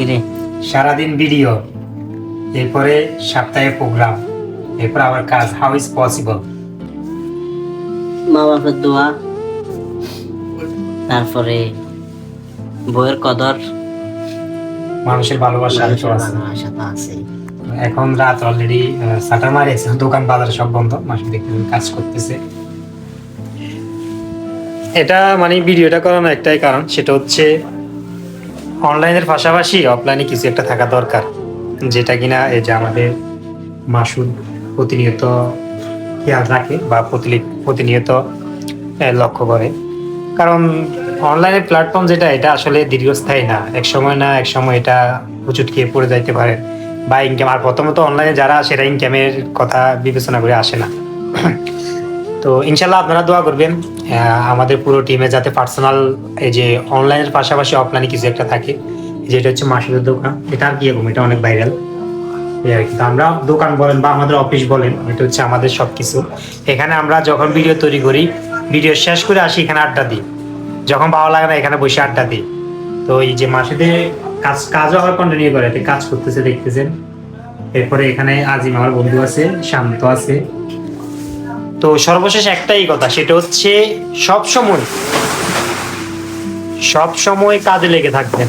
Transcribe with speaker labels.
Speaker 1: কিরে?
Speaker 2: সারাদিন ভিডিও এরপরে সপ্তাহে প্রোগ্রাম এরপর আবার কাজ হাউ ইজ পসিবল
Speaker 1: মা বাপের দোয়া তারপরে বইয়ের কদর
Speaker 2: মানুষের ভালোবাসা তো আছে।
Speaker 1: আছে।
Speaker 2: এখন রাত অলরেডি সাটার মারিয়েছে দোকান বাজার সব বন্ধ মাসে দেখতে কাজ করতেছে। এটা মানে ভিডিওটা করানোর একটাই কারণ সেটা হচ্ছে অনলাইনের পাশাপাশি অফলাইনে কিছু একটা থাকা দরকার, যেটা কিনা এই যে আমাদের মাসুদ প্রতিনিয়ত খেয়াল রাখে বা প্রতিনিয়ত লক্ষ্য করে। কারণ অনলাইনের প্ল্যাটফর্ম যেটা, এটা আসলে দীর্ঘস্থায়ী না। এক সময় না এক সময় এটা হুচুট খেয়ে পড়ে যাইতে পারে। বা ইনকাম আর প্রথমত অনলাইনে যারা সেটা ইনকামের কথা বিবেচনা করে আসে না। তো ইনশাল্লাহ আপনারা দোয়া করবেন আমাদের পুরো টিমে যাতে পার্সোনাল এই যে অনলাইনের পাশাপাশি অফলাইনে কিছু একটা থাকে, যেটা হচ্ছে মাসুদের দোকান। এটা আর কি এরকম? এটা অনেক ভাইরাল আমরা দোকান বলেন বা আমাদের অফিস বলেন, এটা হচ্ছে আমাদের সব কিছু এখানে আমরা যখন ভিডিও তৈরি করি ভিডিও শেষ করে আসি, এখানে আড্ডা দিই। যখন ভালো লাগে না, এখানে বসে আড্ডা দিই। তো এই যে মাসুদের কাজ, কাজও আবার কন্টিনিউ করে কাজ করতেছে, দেখতেছেন। এরপরে এখানে আজিম আমার বন্ধু আছে, শান্ত আছে। তো সর্বশেষ একটাই কথা সেটা হচ্ছে সব সময় সব সময় কাজে লেগে থাকবেন।